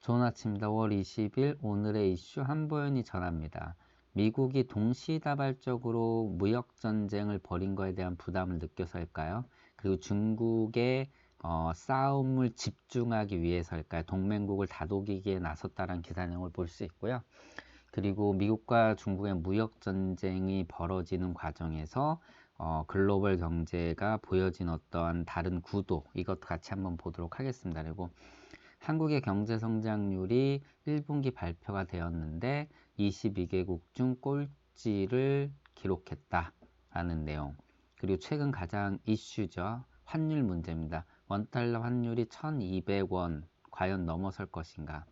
좋은 아침입니다. 5월 20일 오늘의 이슈 한보연이 전합니다. 미국이 동시다발적으로 무역 전쟁을 벌인 거에 대한 부담을 느껴서일까요? 그리고 중국의 어, 싸움을 집중하기 위해서일까요? 동맹국을 다독이기에 나섰다는 기사 내용을 볼 수 있고요. 그리고 미국과 중국의 무역 전쟁이 벌어지는 과정에서 어, 글로벌 경제가 보여진 어떠한 다른 구도 이것도 같이 한번 보도록 하겠습니다. 그리고 한국의 경제 성장률이 1분기 발표가 되었는데 22개국 중 꼴찌를 기록했다라는 내용. 그리고 최근 가장 이슈죠. 환율 문제입니다. 원달러 환율이 1200원 과연 넘어설 것인가?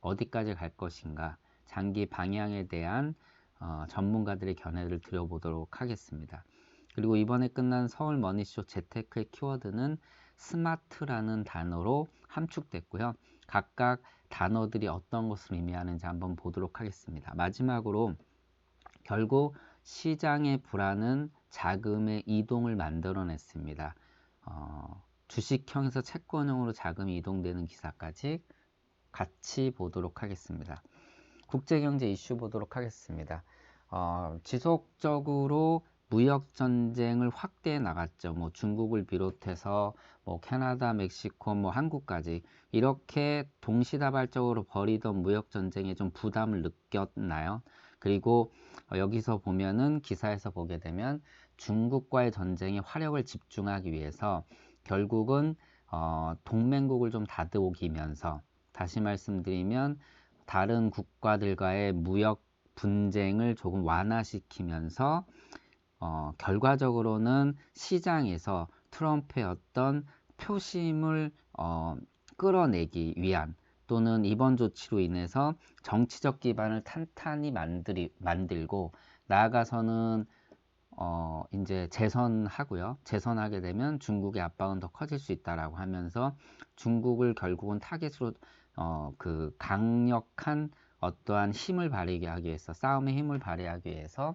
어디까지 갈 것인가? 장기 방향에 대한 어, 전문가들의 견해를 드려보도록 하겠습니다. 그리고 이번에 끝난 서울 머니쇼 재테크의 키워드는 스마트라는 단어로 함축됐고요. 각각 단어들이 어떤 것을 의미하는지 한번 보도록 하겠습니다. 마지막으로 결국 시장의 불안은 자금의 이동을 만들어냈습니다. 어, 주식형에서 채권형으로 자금이 이동되는 기사까지 같이 보도록 하겠습니다. 국제경제 이슈 보도록 하겠습니다. 어, 지속적으로 무역 전쟁을 확대해 나갔죠. 뭐 중국을 비롯해서 뭐 캐나다, 멕시코, 뭐 한국까지 이렇게 동시다발적으로 벌이던 무역 전쟁에 좀 부담을 느꼈나요? 그리고 어, 여기서 보면은 기사에서 보게 되면 중국과의 전쟁에 화력을 집중하기 위해서 결국은 어, 동맹국을 좀 다듬기면서 다시 말씀드리면 다른 국가들과의 무역 분쟁을 조금 완화시키면서 어, 결과적으로는 시장에서 트럼프의 어떤 표심을 어, 끌어내기 위한 또는 이번 조치로 인해서 정치적 기반을 탄탄히 만들이, 만들고 나아가서는 어, 이제 재선하고요. 재선하게 되면 중국의 압박은 더 커질 수 있다라고 하면서 중국을 결국은 타겟으로 어, 그 강력한 어떠한 힘을 발휘하기 위해서 싸움의 힘을 발휘하기 위해서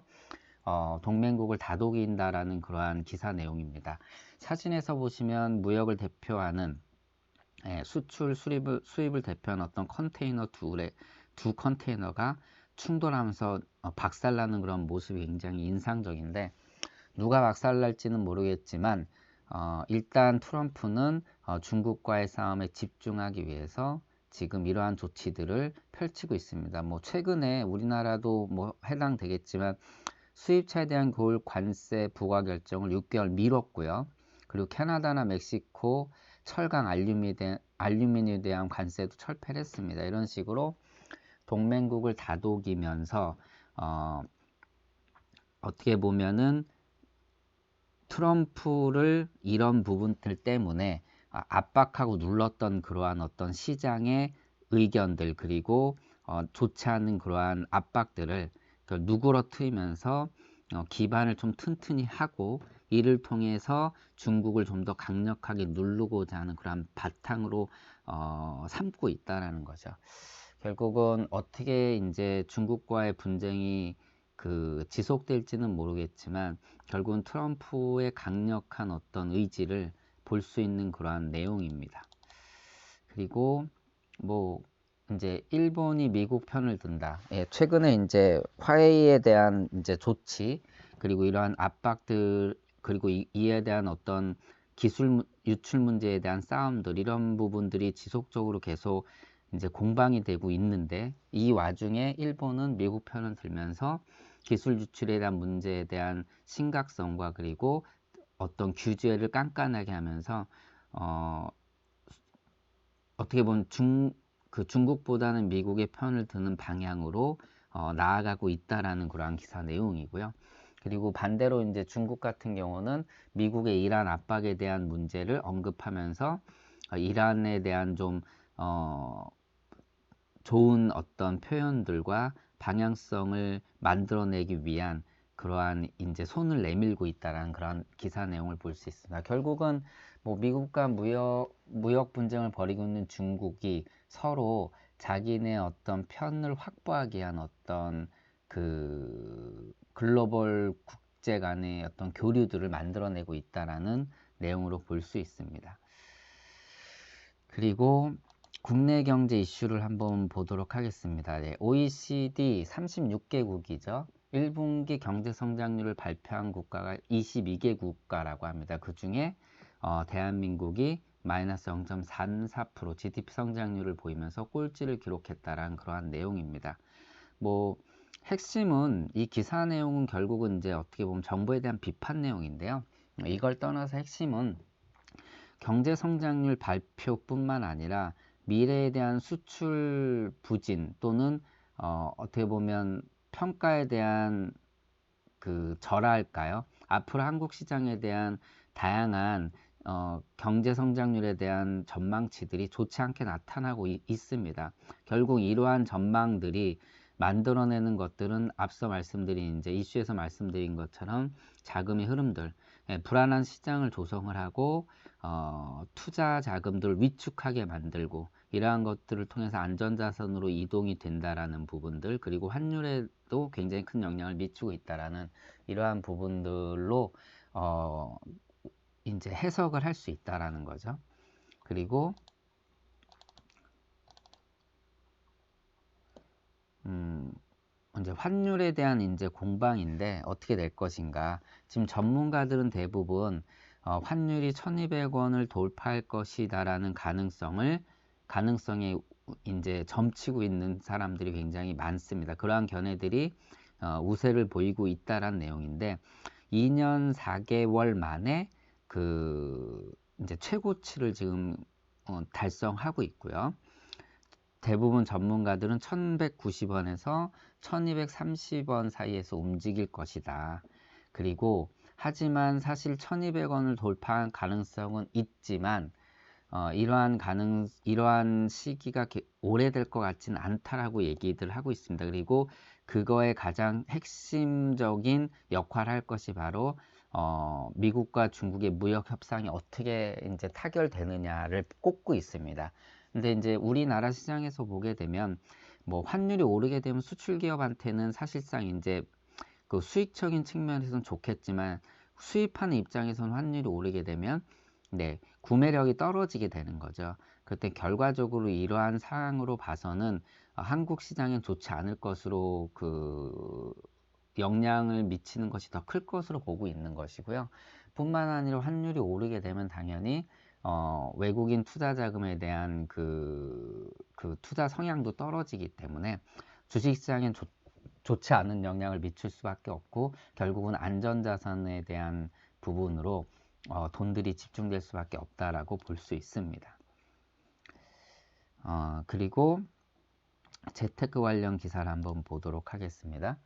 어, 동맹국을 다독인다라는 그러한 기사 내용입니다. 사진에서 보시면 무역을 대표하는 예, 수출 수입을, 수입을 대표하는 어떤 컨테이너 둘의 두 컨테이너가 충돌하면서 어, 박살나는 그런 모습이 굉장히 인상적인데 누가 박살날지는 모르겠지만 어, 일단 트럼프는 어, 중국과의 싸움에 집중하기 위해서 지금 이러한 조치들을 펼치고 있습니다. 뭐 최근에 우리나라도 뭐 해당되겠지만 수입차에 대한 고율 관세 부과 결정을 6개월 미뤘고요. 그리고 캐나다나 멕시코 철강 알루미늄에 대한 관세도 철폐를 했습니다. 이런 식으로 동맹국을 다독이면서 어, 어떻게 보면은 트럼프를 이런 부분들 때문에 압박하고 눌렀던 그러한 어떤 시장의 의견들 그리고 어, 좋지 않은 그러한 압박들을 누그러뜨리면서 어, 기반을 좀 튼튼히 하고 이를 통해서 중국을 좀 더 강력하게 누르고자 하는 그런 바탕으로 어, 삼고 있다라는 거죠. 결국은 어떻게 이제 중국과의 분쟁이 그 지속될지는 모르겠지만 결국은 트럼프의 강력한 어떤 의지를 볼 수 있는 그러한 내용입니다. 그리고 뭐 이제 일본이 미국 편을 든다. 예, 최근에 이제 화해에 대한 이제 조치 그리고 이러한 압박들 그리고 이, 이에 대한 어떤 기술 유출 문제에 대한 싸움들 이런 부분들이 지속적으로 계속 이제 공방이 되고 있는데 이 와중에 일본은 미국 편을 들면서 기술 유출에 대한 문제에 대한 심각성과 그리고 어떤 규제를 깐깐하게 하면서 어 어떻게 보면 중 그 중국보다는 미국의 편을 드는 방향으로 어, 나아가고 있다라는 그러한 기사 내용이고요. 그리고 반대로 이제 중국 같은 경우는 미국의 이란 압박에 대한 문제를 언급하면서 어, 이란에 대한 좀 어, 좋은 어떤 표현들과 방향성을 만들어내기 위한 그러한 이제 손을 내밀고 있다라는 그런 기사 내용을 볼 수 있습니다. 결국은 뭐 미국과 무역 무역 분쟁을 벌이고 있는 중국이 서로 자기네 어떤 편을 확보하기 위한 어떤 그 글로벌 국제 간의 어떤 교류들을 만들어내고 있다라는 내용으로 볼 수 있습니다. 그리고 국내 경제 이슈를 한번 보도록 하겠습니다. 네, OECD 36개국이죠. 1분기 경제 성장률을 발표한 국가가 22개 국가라고 합니다. 그 중에 어, 대한민국이 마이너스 0.34% GDP 성장률을 보이면서 꼴찌를 기록했다라는 그러한 내용입니다. 뭐 핵심은 이 기사 내용은 결국은 이제 어떻게 보면 정부에 대한 비판 내용인데요. 이걸 떠나서 핵심은 경제 성장률 발표뿐만 아니라 미래에 대한 수출 부진 또는 어, 어떻게 보면 평가에 대한 그 절하할까요? 앞으로 한국 시장에 대한 다양한 어, 경제 성장률에 대한 전망치들이 좋지 않게 나타나고 이, 있습니다. 결국 이러한 전망들이 만들어내는 것들은 앞서 말씀드린 이제 이슈에서 말씀드린 것처럼 자금의 흐름들, 예, 불안한 시장을 조성을 하고 어, 투자 자금들을 위축하게 만들고 이러한 것들을 통해서 안전자산으로 이동이 된다라는 부분들 그리고 환율에도 굉장히 큰 영향을 미치고 있다라는 이러한 부분들로 어, 이제 해석을 할 수 있다라는 거죠. 그리고 음, 이제 환율에 대한 이제 공방인데 어떻게 될 것인가. 지금 전문가들은 대부분 어, 환율이 1200원을 돌파할 것이다라는 가능성을 가능성에 이제 점치고 있는 사람들이 굉장히 많습니다. 그러한 견해들이 어, 우세를 보이고 있다라는 내용인데 2년 4개월 만에 그 이제 최고치를 지금 어, 달성하고 있고요. 대부분 전문가들은 1190원에서 1230원 사이에서 움직일 것이다. 그리고 하지만 사실 1200원을 돌파한 가능성은 있지만 어, 이러한 가능 이러한 시기가 오래될 것 같지는 않다라고 얘기들 하고 있습니다. 그리고 그거의 가장 핵심적인 역할을 할 것이 바로 어, 미국과 중국의 무역 협상이 어떻게 이제 타결되느냐를 꼽고 있습니다. 근데 이제 우리나라 시장에서 보게 되면 뭐 환율이 오르게 되면 수출 기업한테는 사실상 이제 그 수익적인 측면에서는 좋겠지만 수입하는 입장에서는 환율이 오르게 되면 네, 구매력이 떨어지게 되는 거죠. 그때 결과적으로 이러한 상황으로 봐서는 한국 시장엔 좋지 않을 것으로 그 영향을 미치는 것이 더 클 것으로 보고 있는 것이고요. 뿐만 아니라 환율이 오르게 되면 당연히 어, 외국인 투자 자금에 대한 그, 그 투자 성향도 떨어지기 때문에 주식시장엔 좋, 좋지 않은 영향을 미칠 수밖에 없고 결국은 안전자산에 대한 부분으로 어, 돈들이 집중될 수밖에 없다라고 볼 수 있습니다. 어, 그리고 재테크 관련 기사를 한번 보도록 하겠습니다.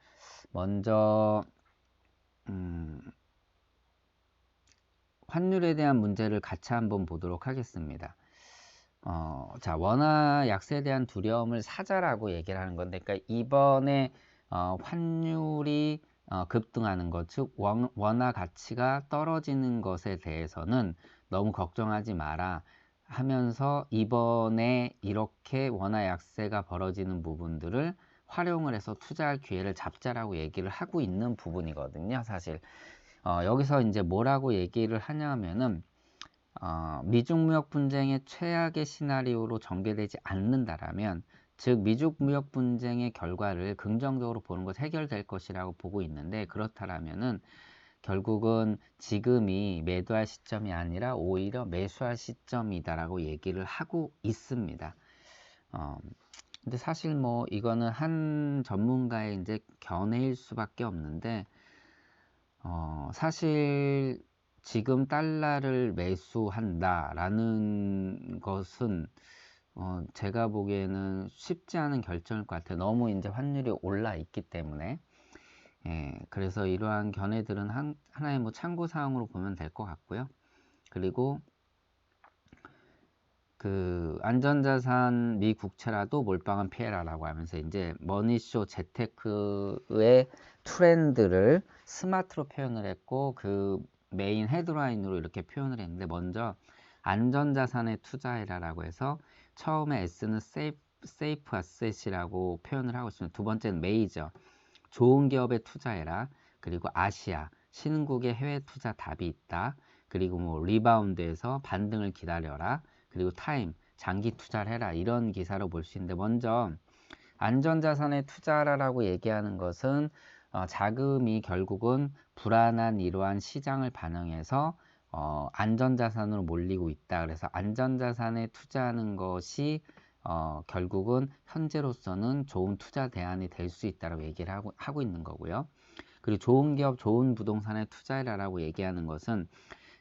먼저 음, 환율에 대한 문제를 같이 한번 보도록 하겠습니다. 어, 자, 원화 약세에 대한 두려움을 사자라고 얘기를 하는 건데, 그러니까 이번에 어, 환율이 어, 급등하는 것, 즉 원, 원화 가치가 떨어지는 것에 대해서는 너무 걱정하지 마라 하면서 이번에 이렇게 원화 약세가 벌어지는 부분들을 활용을 해서 투자할 기회를 잡자라고 얘기를 하고 있는 부분이거든요. 사실 어, 여기서 이제 뭐라고 얘기를 하냐면은 어, 미중 무역 분쟁의 최악의 시나리오로 전개되지 않는다라면 즉 미중 무역 분쟁의 결과를 긍정적으로 보는 것 해결될 것이라고 보고 있는데 그렇다라면은 결국은 지금이 매도할 시점이 아니라 오히려 매수할 시점이다라고 얘기를 하고 있습니다. 어, 근데 사실 뭐 이거는 한 전문가의 이제 견해일 수밖에 없는데 어, 사실 지금 달러를 매수한다라는 것은 어, 제가 보기에는 쉽지 않은 결정일 것 같아요. 너무 이제 환율이 올라 있기 때문에. 예, 그래서 이러한 견해들은 한, 하나의 뭐 참고 사항으로 보면 될 것 같고요. 그리고 그 안전자산 미 국채라도 몰빵은 피해라라고 하면서 이제 머니쇼 재테크의 트렌드를 스마트로 표현을 했고 그 메인 헤드라인으로 이렇게 표현을 했는데 먼저 안전자산에 투자해라라고 해서 처음에 S는 세이프 아셋이라고 표현을 하고 있습니다. 두 번째는 메이저 좋은 기업에 투자해라. 그리고 아시아. 신흥국의 해외 투자 답이 있다. 그리고 뭐 리바운드에서 반등을 기다려라. 그리고 타임 장기 투자를 해라. 이런 기사로 볼 수 있는데 먼저 안전자산에 투자라라고 얘기하는 것은 어, 자금이 결국은 불안한 이러한 시장을 반영해서 어, 안전자산으로 몰리고 있다. 그래서 안전자산에 투자하는 것이 어, 결국은 현재로서는 좋은 투자 대안이 될 수 있다고 얘기를 하고, 하고 있는 거고요. 그리고 좋은 기업, 좋은 부동산에 투자해라라고 얘기하는 것은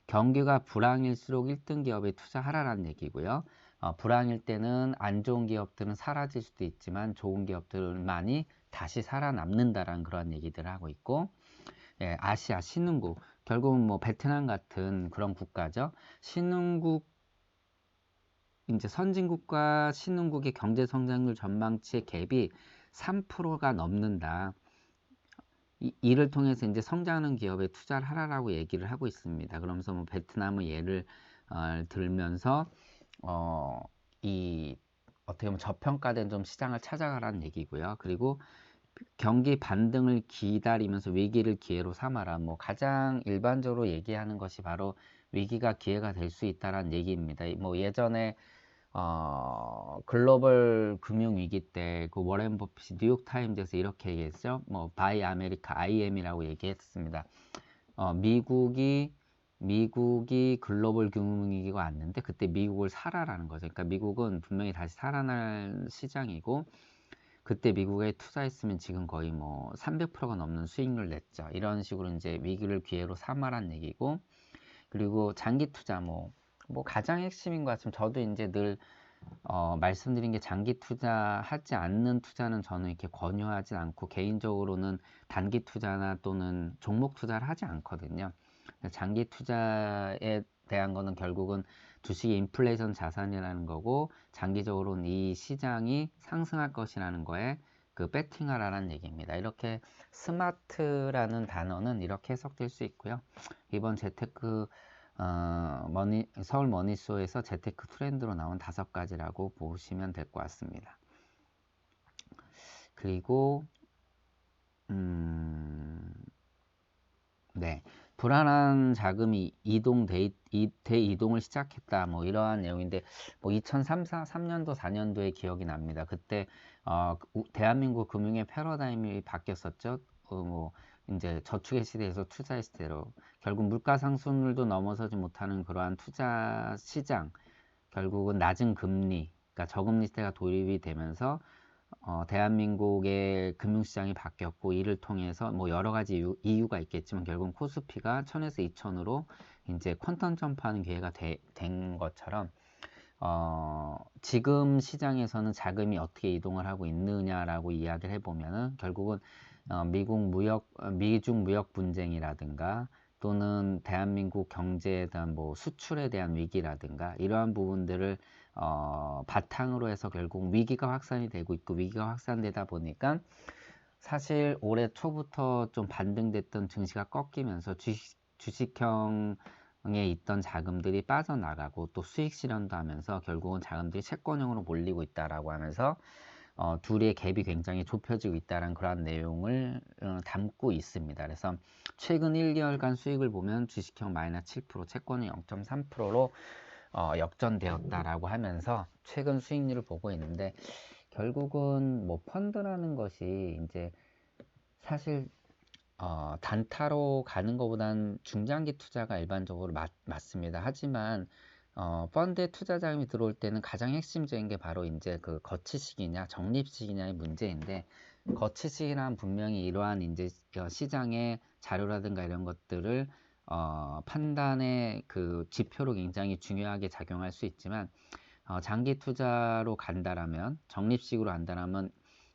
경기가 불황일수록 1등 기업에 투자하라라는 얘기고요. 어, 불황일 때는 안 좋은 기업들은 사라질 수도 있지만 좋은 기업들만이 다시 살아남는다라는 그런 얘기들을 하고 있고 예, 아시아 신흥국 결국은 뭐 베트남 같은 그런 국가죠. 신흥국 이제 선진국과 신흥국의 경제 성장률 전망치의 갭이 3%가 넘는다. 이, 이를 통해서 이제 성장하는 기업에 투자를 하라라고 얘기를 하고 있습니다. 그러면서 뭐 베트남의 예를 어, 들면서 어, 이 어떻게 보면 저평가된 좀 시장을 찾아가라는 얘기고요. 그리고 경기 반등을 기다리면서 위기를 기회로 삼아라. 뭐 가장 일반적으로 얘기하는 것이 바로 위기가 기회가 될 수 있다라는 얘기입니다. 뭐 예전에 어, 글로벌 금융 위기 때 그 워렌 버핏이 뉴욕 타임즈에서 이렇게 얘기했죠. 뭐 바이 아메리카 IM이라고 얘기했습니다. 어, 미국이 미국이 글로벌 금융 위기가 왔는데 그때 미국을 사라라는 거죠. 그러니까 미국은 분명히 다시 살아날 시장이고 그때 미국에 투자했으면 지금 거의 뭐 300%가 넘는 수익률 냈죠. 이런 식으로 이제 위기를 기회로 삼아란 얘기고 그리고 장기 투자 뭐, 뭐 가장 핵심인 것 같으면 저도 이제 늘 어, 말씀드린 게 장기 투자하지 않는 투자는 저는 이렇게 권유하지 않고 개인적으로는 단기 투자나 또는 종목 투자를 하지 않거든요. 장기 투자에 대한 거는 결국은 주식이 인플레이션 자산이라는 거고 장기적으로는 이 시장이 상승할 것이라는 거에 그 배팅하라는 얘기입니다. 이렇게 스마트라는 단어는 이렇게 해석될 수 있고요. 이번 재테크 어, 머니, 서울 머니소에서 재테크 트렌드로 나온 다섯 가지라고 보시면 될 것 같습니다. 그리고 음, 네. 불안한 자금이 이동 대, 대이동을 시작했다. 뭐 이러한 내용인데 뭐 2003, 3년도 4년도의 기억이 납니다. 그때 어, 대한민국 금융의 패러다임이 바뀌었었죠. 어, 뭐 이제 저축의 시대에서 투자의 시대로 결국 물가 상승률도 넘어서지 못하는 그러한 투자 시장 결국은 낮은 금리 그러니까 저금리 시대가 도입이 되면서 어, 대한민국의 금융시장이 바뀌었고 이를 통해서 뭐 여러 가지 이유, 이유가 있겠지만 결국 코스피가 1000에서 2000으로 이제 퀀텀 점프하는 기회가 되, 된 것처럼 어, 지금 시장에서는 자금이 어떻게 이동을 하고 있느냐라고 이야기를 해보면은 결국은 어, 미국 무역 미중 무역 분쟁이라든가 또는 대한민국 경제에 대한 뭐 수출에 대한 위기라든가 이러한 부분들을 어, 바탕으로 해서 결국 위기가 확산이 되고 있고 위기가 확산되다 보니까 사실 올해 초부터 좀 반등됐던 증시가 꺾이면서 주식, 주식형에 있던 자금들이 빠져나가고 또 수익 실현도 하면서 결국은 자금들이 채권형으로 몰리고 있다라고 하면서 어, 둘의 갭이 굉장히 좁혀지고 있다는 그런 내용을 어, 담고 있습니다. 그래서 최근 1개월간 수익을 보면 주식형 마이너스 7%, 채권은 0.3%로 어, 역전되었다라고 하면서 최근 수익률을 보고 있는데 결국은 뭐 펀드라는 것이 이제 사실 어, 단타로 가는 것보다는 중장기 투자가 일반적으로 맞, 맞습니다. 하지만 어, 펀드에 투자 자금이 들어올 때는 가장 핵심적인 게 바로 이제 그 거치식이냐 적립식이냐의 문제인데 거치식이란 분명히 이러한 이제 시장의 자료라든가 이런 것들을 어, 판단의 그 지표로 굉장히 중요하게 작용할 수 있지만 어, 장기 투자로 간다라면 적립식으로 간다라면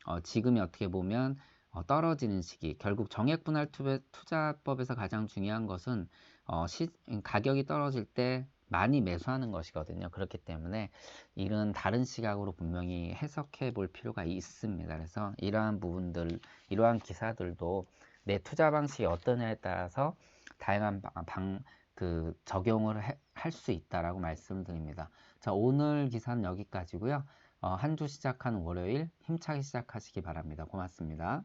어, 지금이 어떻게 보면 어, 떨어지는 시기 결국 정액 분할 투자법에서 가장 중요한 것은 어, 시, 가격이 떨어질 때 많이 매수하는 것이거든요. 그렇기 때문에 이런 다른 시각으로 분명히 해석해 볼 필요가 있습니다. 그래서 이러한 부분들, 이러한 기사들도 내 투자 방식이 어떠냐에 따라서 다양한 방, 그 적용을 할 수 있다라고 말씀드립니다. 자, 오늘 기사는 여기까지고요. 어, 한 주 시작하는 월요일 힘차게 시작하시기 바랍니다. 고맙습니다.